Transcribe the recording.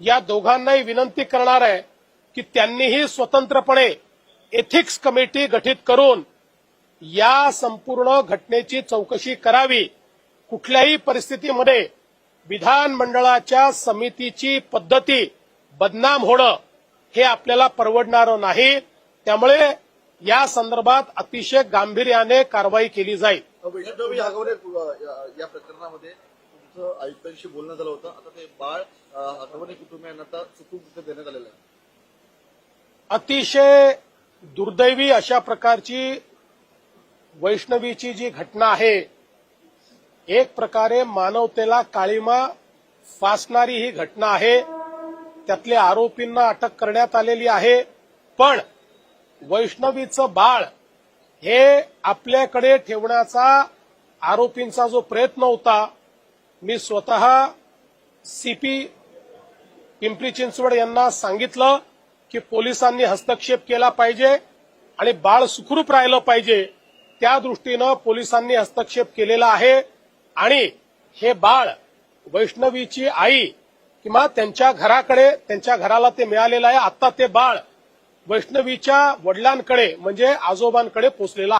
या दोघांनाही विनंती करणार आहे की त्यांनीही स्वतंत्रपणे एथिक्स कमिटी गठीत करून या संपूर्ण घटनेची चौकशी करावी. कुठल्याही परिस्थितीमध्ये विधानमंडळाच्या समितीची पद्धती बदनाम होणं हे आपल्याला परवडणारं नाही. त्यामुळे या संदर्भात अतिशय गांभीर्याने कारवाई केली जाईल. या प्रकरणामध्ये तुमचं आयुक्तांशी बोलणं झालं होतं. आता ते बाळ हटवणे कुटुंबियांना आता सुखरूप देण्यात आलेलं आहे. अतिशय दुर्दैवी अशा प्रकारची वैष्णवीची जी घटना आहे एक प्रकारे मानवतेला काळीमा फासणारी ही घटना आहे. त्यातल्या आरोपींना अटक करण्यात आलेली आहे. पण वैष्णवीचं बाळ हे आपल्याकडे ठेवण्याचा आरोपींचा जो प्रयत्न होता मी स्वतः सीपी पिंपरी चिंचवड यांना सांगितलं की पोलिसांनी हस्तक्षेप केला पाहिजे आणि बाळ सुखरूप राहिलं पाहिजे त्या दृष्टीनं पोलिसांनी हस्तक्षेप केलेला आहे. आणि हे बाळ वैष्णवीची आई किंवा त्यांच्या घराकडे त्यांच्या घराला ते मिळालेलं आहे. आता ते बाळ वैष्णवीच्या वडिलांकडे म्हणजे आजोबांकडे पोचलेलं आहे